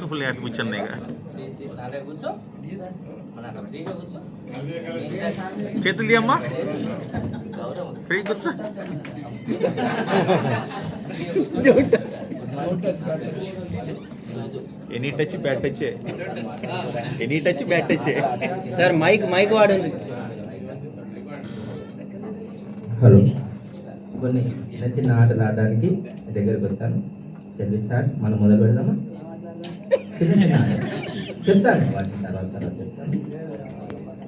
నాకు full happy కూర్చున్నా ఇక చేతులు తీయమ్మా ఫ్రీ కూర్చో. Any touch bat touch any touch bat touch sir mike mike వాడండి. హలో. కొన్ని చిన్న చిన్న ఆటలు ఆడడానికి దగ్గరకు వచ్చాను. Shall start. మనం మొదలు పెడదామా. చెప్తాను. వాటిని తర్వాత తర్వాత చెప్తాను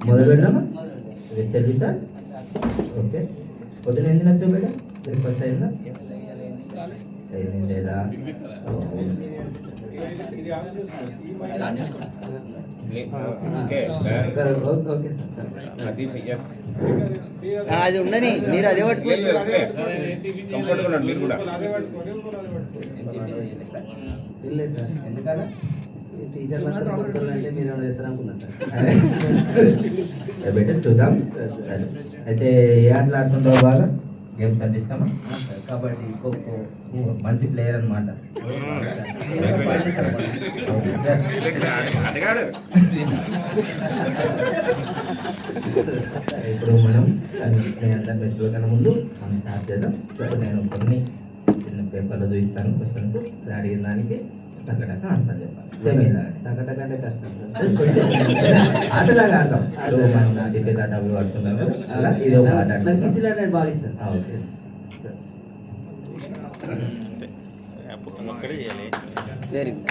మొదలు పెడదామా స్టార్ట్ ఓకే. పొద్దున ఎన్ని నచ్చో బేట బ్రేక్ఫాస్ట్ అయిందా లేదా? అది ఉండని. మీరు అదే పట్టుకో కంఫర్ట్గా ఉన్నాడు మీరు కూడా. లేదు సార్. ఎందుకలా? బెటర్ చూద్దాం. అయితే ఏ ఆటలు ఆడుతుంటావు బాగా? గేమ్స్ అంటే ఇష్టమా? కబడ్డీ ఖోఖో మంచి ప్లేయర్ అనమాట అడగాడు ఇప్పుడు మనం నేను అందరి ఫెస్టివల్ కన్నా ముందు మనం స్టార్ట్ చేద్దాం. ఇప్పుడు నేను కొన్ని చిన్న పేపర్లో చూపిస్తాను క్వశ్చన్స్ అడిగిన దానికి టకటక ఆన్సర్ చెప్పాలి. సేమ్ ఇలా టకటక అంటే కష్టం. ఆటలాగా ఆడతాం మనం క్రికెట్ ఆట అవి ఆడుతున్నాం కదా అలా ఇది ఒక ఆట క్రికెట్ ఆట బాగా ఇష్టం. ఓకే. ఒక్కడే చేయాలి. Very good